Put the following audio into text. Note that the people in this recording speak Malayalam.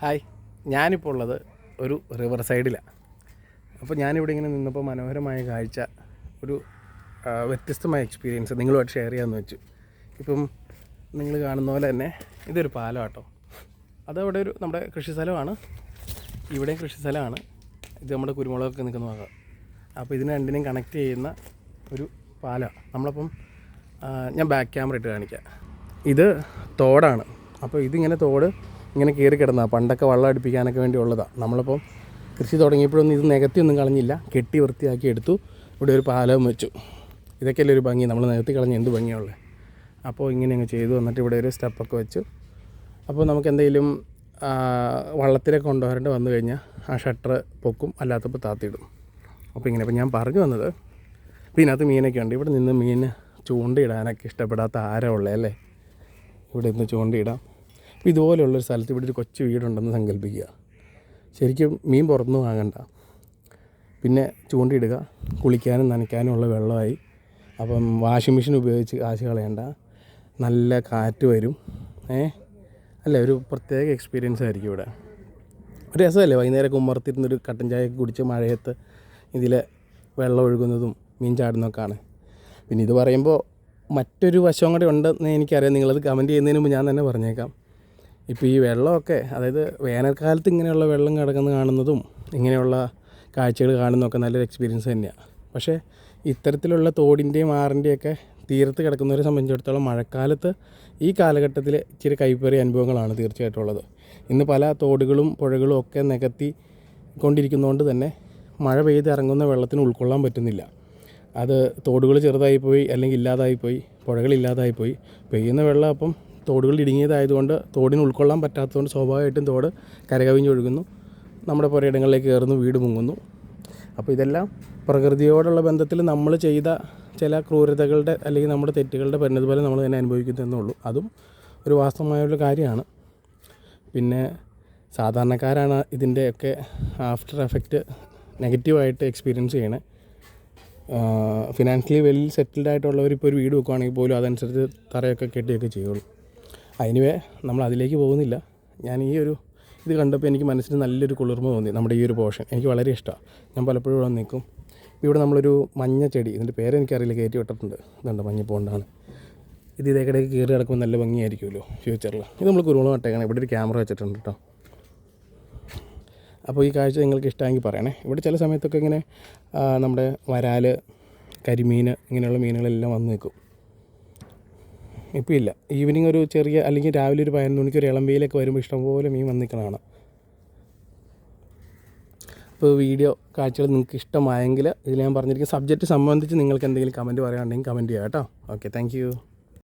ഹായ്. ഞാനിപ്പോൾ ഉള്ളത് ഒരു റിവർ സൈഡിലാണ് അപ്പോൾ ഞാനിവിടെ ഇങ്ങനെ നിന്നപ്പോൾ മനോഹരമായ കാഴ്ച ഒരു വ്യത്യസ്തമായ എക്സ്പീരിയൻസ് നിങ്ങളുമായിട്ട് ഷെയർ ചെയ്യാമെന്ന് വെച്ചു. ഇപ്പം നിങ്ങൾ കാണുന്ന പോലെ തന്നെ ഇതൊരു പാലം കേട്ടോ അതവിടെ ഒരു നമ്മുടെ കൃഷി സ്ഥലമാണ്. ഇവിടെയും കൃഷി സ്ഥലമാണ്. ഇത് നമ്മുടെ കുരുമുളകൊക്കെ നിൽക്കുന്ന ഭാഗം. അപ്പോൾ ഇതിനെ രണ്ടിനെയും കണക്ട് ചെയ്യുന്ന ഒരു പാലമാണ് നമ്മളപ്പം ഞാൻ ബാക്ക് ക്യാമറ ഇട്ട് കാണിക്കാം. ഇത് തോടാണ്. അപ്പോൾ ഇതിങ്ങനെ തോട് ഇങ്ങനെ കയറി കിടന്നതാണ് പണ്ടൊക്കെ വെള്ളം അടുപ്പിക്കാനൊക്കെ വേണ്ടി ഉള്ളതാണ് നമ്മളിപ്പം കൃഷി തുടങ്ങിയപ്പോഴൊന്നും ഇത് നികത്തി ഒന്നും കളഞ്ഞില്ല. കെട്ടി വൃത്തിയാക്കി എടുത്തു. ഇവിടെ ഒരു പാലവും വെച്ചു. ഇതൊക്കെയല്ലേ ഒരു ഭംഗി. നമ്മൾ നികത്തി കളഞ്ഞ എന്ത് ഭംഗിയുള്ളത് അപ്പോൾ ഇങ്ങനെ അങ്ങ് ചെയ്തു. വന്നിട്ട് ഇവിടെ ഒരു സ്റ്റെപ്പൊക്കെ വെച്ചു. അപ്പോൾ നമുക്ക് എന്തെങ്കിലും വള്ളത്തിലൊക്കെ കൊണ്ടുവരേണ്ടി വന്നു കഴിഞ്ഞാൽ ആ ഷട്ടർ പൊക്കും. അല്ലാത്തപ്പോൾ താത്തിയിടും അപ്പോൾ ഇങ്ങനെ. ഇപ്പോൾ ഞാൻ പറഞ്ഞു വന്നത് അപ്പോൾ ഇതിനകത്ത് മീനൊക്കെ ഉണ്ട്. ഇവിടെ നിന്ന് മീൻ ചൂണ്ടയിടാനൊക്കെ ഇഷ്ടപ്പെടാത്ത ആരാ ഉള്ളേ അല്ലേ? ഇവിടെ നിന്ന് ചൂണ്ടയിടാം. അപ്പോൾ ഇതുപോലെയുള്ളൊരു സ്ഥലത്ത് ഇവിടെ ഒരു കൊച്ചു വീടുണ്ടെന്ന് സങ്കല്പിക്കുക. ശരിക്കും മീൻ പുറത്തുനിന്ന് വാങ്ങണ്ട. പിന്നെ ചൂണ്ടയിടുക കുളിക്കാനും നനയ്ക്കാനും ഉള്ള വെള്ളമായി. അപ്പം വാഷിംഗ് മെഷീൻ ഉപയോഗിച്ച് കാശ് കളയണ്ട. നല്ല കാറ്റ് വരും. ഏ? അല്ല ഒരു പ്രത്യേക എക്സ്പീരിയൻസ് ആയിരിക്കും ഇവിടെ. ഒരു രസമല്ലേ വൈകുന്നേരം ഉമ്മർത്തിരുന്നൊരു കട്ടൻ ചായ കുടിച്ച് മഴയത്ത് ഇതിലെ വെള്ളം ഒഴുകുന്നതും മീൻ ചാടുന്നതൊക്കെയാണ്. പിന്നെ ഇത് പറയുമ്പോൾ മറ്റൊരു വശം കൂടെ ഉണ്ടെന്ന് എനിക്കറിയാം. നിങ്ങളത് കമന്റ് ചെയ്യുന്നതിന് മുമ്പ് ഞാൻ തന്നെ പറഞ്ഞേക്കാം. ഇപ്പോൾ ഈ വെള്ളമൊക്കെ അതായത് വേനൽക്കാലത്ത് ഇങ്ങനെയുള്ള വെള്ളം കിടക്കുന്ന കാണുന്നതും ഇങ്ങനെയുള്ള കാഴ്ചകൾ കാണുന്നതൊക്കെ നല്ലൊരു എക്സ്പീരിയൻസ് തന്നെയാണ് പക്ഷേ ഇത്തരത്തിലുള്ള തോടിന്റെയും ആറിന്റെയൊക്കെ തീരത്ത് കിടക്കുന്നവരെ സംബന്ധിച്ചിടത്തോളം മഴക്കാലത്ത് ഈ കാലഘട്ടത്തിൽ ഇച്ചിരി കൈപ്പേറിയ അനുഭവങ്ങളാണ് തീർച്ചയായിട്ടും ഉള്ളത്. ഇന്ന് പല തോടുകളും പുഴകളും ഒക്കെ നികത്തി കൊണ്ടിരിക്കുന്നതുകൊണ്ട് തന്നെ മഴ പെയ്ത് ഇറങ്ങുന്ന വെള്ളത്തിന് ഉൾക്കൊള്ളാൻ പറ്റുന്നില്ല. അത് തോടുകൾ ചെറുതായിപ്പോയി അല്ലെങ്കിൽ ഇല്ലാതായിപ്പോയി പുഴകൾ ഇല്ലാതായി പോയി പെയ്യുന്ന വെള്ളം അപ്പം തോടുകൾ ഇടുങ്ങിയതായതുകൊണ്ട് തോടിന് ഉൾക്കൊള്ളാൻ പറ്റാത്തതുകൊണ്ട് സ്വാഭാവികമായിട്ടും തോട് കരകവിഞ്ഞൊഴുകുന്നു നമ്മുടെ പുരയിടങ്ങളിലേക്ക് കയറുന്നു വീട് മുങ്ങുന്നു. അപ്പോൾ ഇതെല്ലാം പ്രകൃതിയോടുള്ള ബന്ധത്തിൽ നമ്മൾ ചെയ്ത ചില ക്രൂരതകളുടെ അല്ലെങ്കിൽ നമ്മുടെ തെറ്റുകളുടെ പരിണതഫലം നമ്മൾ തന്നെ അനുഭവിക്കുന്നു ഉള്ളൂ അതും ഒരു വാസ്തവമായുള്ള കാര്യമാണ്. പിന്നെ സാധാരണക്കാരാണ് ഇതിന്റെയൊക്കെ ആഫ്റ്റർ എഫക്റ്റ് നെഗറ്റീവായിട്ട് എക്സ്പീരിയൻസ് ചെയ്യണേ. ഫിനാൻഷ്യലി വെൽ സെറ്റിൽഡ് ആയിട്ടുള്ളവർ ഇപ്പോൾ ഒരു വീട് വെക്കുകയാണെങ്കിൽ പോലും അതനുസരിച്ച് തറയൊക്കെ കെട്ടിയൊക്കെ ചെയ്യുള്ളൂ. അതിനുവേ നമ്മൾ അതിലേക്ക് പോകുന്നില്ല. ഞാൻ ഈ ഒരു ഇത് കണ്ടപ്പോൾ എനിക്ക് മനസ്സിന് നല്ലൊരു കുളിർമ തോന്നി നമ്മുടെ ഈ ഒരു പോർഷൻ എനിക്ക് വളരെ ഇഷ്ടമാണ്. ഞാൻ പലപ്പോഴും ഇവിടെ നിൽക്കും. ഇവിടെ നമ്മളൊരു മഞ്ഞ ചെടി ഇതിന്റെ പേര് എനിക്കറിയില്ല കയറ്റി വിട്ടിട്ടുണ്ട്. ഇതുണ്ട് മഞ്ഞപ്പോണ്ടാണ് ഇത് ഇതേക്കിടയ്ക്ക് കയറി കിടക്കുമ്പോൾ നല്ല ഭംഗിയായിരിക്കുമല്ലോ ഫ്യൂച്ചറിൽ ഇത് നമ്മൾ കുരുമുളക് നട്ടേക്കണം. ഇവിടെ ഒരു ക്യാമറ വെച്ചിട്ടുണ്ട് കേട്ടോ അപ്പോൾ ഈ കാഴ്ച നിങ്ങൾക്ക് ഇഷ്ടമെങ്കിൽ പറയണേ. ഇവിടെ ചില സമയത്തൊക്കെ ഇങ്ങനെ നമ്മുടെ വരാൽ കരിമീൻ ഇങ്ങനെയുള്ള മീനുകളെല്ലാം വന്ന് നിൽക്കും. ഇപ്പോൾ ഇല്ല ഈവനിങ് ഒരു ചെറിയ അല്ലെങ്കിൽ രാവിലെ ഒരു പതിനൊന്ന് മണിക്ക് ഒരു ഇളം വരുമ്പോൾ ഇഷ്ടംപോലെ മീൻ വന്ന് നിൽക്കണതാണ് അപ്പോൾ വീഡിയോ കാഴ്ചകൾ നിങ്ങൾക്ക് ഇഷ്ടമായെങ്കിൽ ഇതിൽ ഞാൻ പറഞ്ഞിരിക്കുന്ന സബ്ജക്റ്റ് സംബന്ധിച്ച് നിങ്ങൾക്ക് എന്തെങ്കിലും കമന്റ് പറയാനുണ്ടെങ്കിൽ കമന്റ് ചെയ്യാം കേട്ടോ. Okay thank